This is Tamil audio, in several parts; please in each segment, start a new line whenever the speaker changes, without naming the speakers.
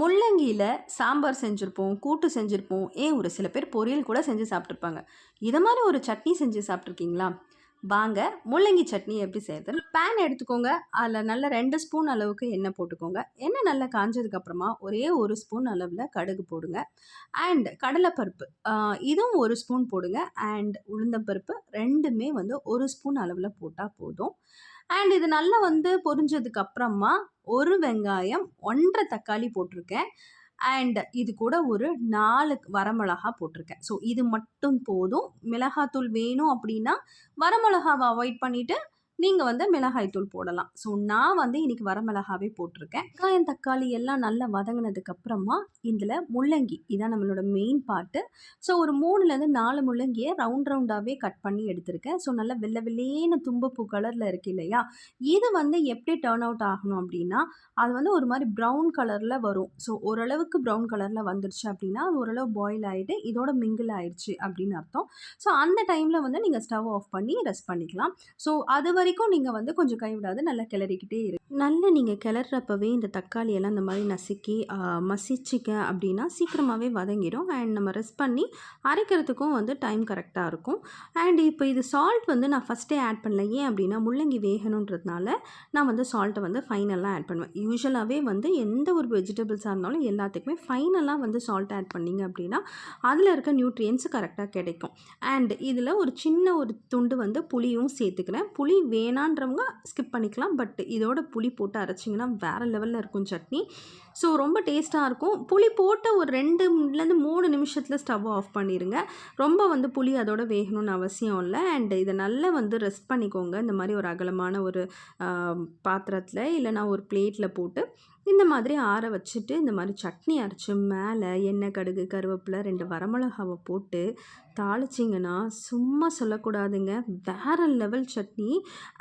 முள்ளங்கியில் சாம்பார் செஞ்சுருப்போம் கூட்டு செஞ்சுருப்போம். ஏன் ஒரு சில பேர் பொரியல் கூட செஞ்சு சாப்பிட்ருப்பாங்க இதை மாதிரி ஒரு சட்னி செஞ்சு சாப்பிட்ருக்கீங்களா வாங்க முள்ளங்கி சட்னி எப்படி செய்யறது பேன் எடுத்துக்கோங்க. அதில் நல்ல ரெண்டு ஸ்பூன் அளவுக்கு எண்ணெய் போட்டுக்கோங்க. எண்ணெய் நல்லா காஞ்சதுக்கப்புறமா ஒரே ஒரு ஸ்பூன் அளவில் கடுகு போடுங்க. அண்ட் கடலைப்பருப்பு இதுவும் ஒரு ஸ்பூன் போடுங்க. அண்ட் உளுந்தம்பருப்பு ரெண்டுமே வந்து ஒரு ஸ்பூன் அளவில் போட்டால் போதும். அண்ட் இது நல்லா வந்து பொரிஞ்சதுக்கு அப்புறமா ஒரு வெங்காயம் ஒன்றரை தக்காளி போட்டிருக்கேன். அண்ட் இது கூட ஒரு நாலு வரமிளகா போட்டிருக்கேன். ஸோ இது மட்டும் போதும். மிளகாத்தூள் வேணும் அப்படின்னா வரமிளகாவை அவாய்ட் பண்ணிவிட்டு நீங்கள் வந்து மிளகாய்த்தூள் போடலாம். ஸோ நான் வந்து இன்றைக்கி வரமிளகாவே போட்டிருக்கேன். வெங்காயம் தக்காளி எல்லாம் நல்லா வதங்கினதுக்கப்புறமா இதில் முள்ளங்கி. இதான் நம்மளோட மெயின் பார்ட்டு ஸோ ஒரு மூணுலேருந்து நாலு முள்ளங்கியை ரவுண்ட் ரவுண்டாகவே கட் பண்ணி எடுத்திருக்கேன். ஸோ நல்லா வெள்ளை வெள்ளேன்னு தும்பப்பூ கலரில் இருக்கு இல்லையா? இது வந்து எப்படி டேர்ன் அவுட் ஆகணும் அப்படின்னா அது வந்து ஒரு மாதிரி ப்ரௌன் கலரில் வரும். ஸோ ஓரளவுக்கு ப்ரௌன் கலரில் வந்துருச்சு அப்படின்னா அது ஓரளவு பாயில் ஆகிட்டு இதோட மிங்கிள் ஆயிடுச்சு அப்படின்னு அர்த்தம். ஸோ அந்த டைமில் வந்து நீங்கள் ஸ்டவ் ஆஃப் பண்ணி ரெஸ்ட் பண்ணிக்கலாம். ஸோ அது வரைக்கும் நீங்கள் வந்து கொஞ்சம் கைவிடாது நல்லா கிளறிக்கிட்டே இரு. நல்லா நீங்கள் கிளறப்பவே இந்த தக்காளி எல்லாம் இந்த மாதிரி நசுக்கி மசிச்சிக்க அப்படின்னா சீக்கிரமாகவே வதங்கிடும். அண்ட் நம்ம ரெஸ்ட் பண்ணி அரைக்கிறதுக்கும் வந்து டைம் கரெக்டாக இருக்கும். அண்ட் இப்போ இது சால்ட் வந்து நான் ஃபஸ்ட்டே ஆட் பண்ணல. ஏன் அப்படின்னா முள்ளங்கி வேகணுன்றதுனால நான் வந்து சால்ட்டை வந்து ஃபைனலாக ஆட் பண்ணுவேன். யூஸ்வலாகவே வந்து எந்த ஒரு வெஜிடபிள்ஸாக இருந்தாலும் எல்லாத்துக்குமே ஃபைனலாக வந்து சால்ட் ஆட் பண்ணிங்க அப்படின்னா அதில் இருக்க நியூட்ரியன்ஸ் கரெக்டாக கிடைக்கும். அண்ட் இதில் ஒரு சின்ன ஒரு துண்டு வந்து புளியும் சேர்த்துக்கிறேன். புளி வேணான்றவங்க ஸ்கிப் பண்ணிக்கலாம். பட் இதோட புளி போட்டு அரைச்சிங்கன்னா வேறு லெவலில் இருக்கும் சட்னி. ஸோ ரொம்ப டேஸ்ட்டாக இருக்கும். புளி போட்டு ஒரு ரெண்டுலேருந்து மூணு நிமிஷத்தில் ஸ்டவ் ஆஃப் பண்ணிடுங்க ரொம்ப வந்து புளி அதோட வேகணும்னு அவசியம் இல்லை. அண்ட் இதை நல்லா வந்து ரெஸ்ட் பண்ணிக்கோங்க. இந்த மாதிரி ஒரு அகலமான ஒரு பாத்திரத்தில் இல்லைனா ஒரு பிளேட்டில் போட்டு. இந்த மாதிரி ஆற வச்சுட்டு இந்த மாதிரி சட்னி அரைச்சி மேலே எண்ணெய் கடுகு கருவேப்பிலை ரெண்டு வரமிளகாவை போட்டு தாளிச்சிங்கன்னா சும்மா சொல்லக்கூடாதுங்க. வேறு லெவல் சட்னி.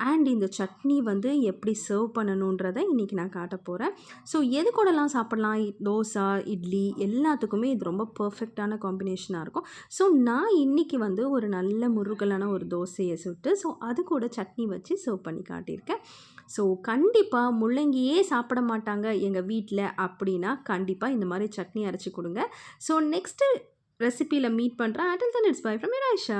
அண்ட் இந்த சட்னி வந்து எப்படி சர்வ் பண்ணணுன்றதை இன்றைக்கி நான் காட்ட போகிறேன் ஸோ எது கூடலாம் சாப்பிட்லாம்? தோசை இட்லி எல்லாத்துக்குமே இது ரொம்ப பர்ஃபெக்டான காம்பினேஷனாக இருக்கும். ஸோ நான் இன்றைக்கி வந்து ஒரு நல்ல முருகலான ஒரு தோசையை சுட்டு ஸோ அது கூட சட்னி வச்சு சர்வ் பண்ணி காட்டியிருக்கேன். ஸோ கண்டிப்பாக முள்ளங்கியே சாப்பிட மாட்டாங்க. எங்கள் வீட்டில் அப்படின்னா கண்டிப்பாக இந்த மாதிரி சட்னி அரைச்சி கொடுங்க. ஸோ நெக்ஸ்ட்டு ரெசிபியில் மீட் பண்ணுறேன் until then it's bye from Irasha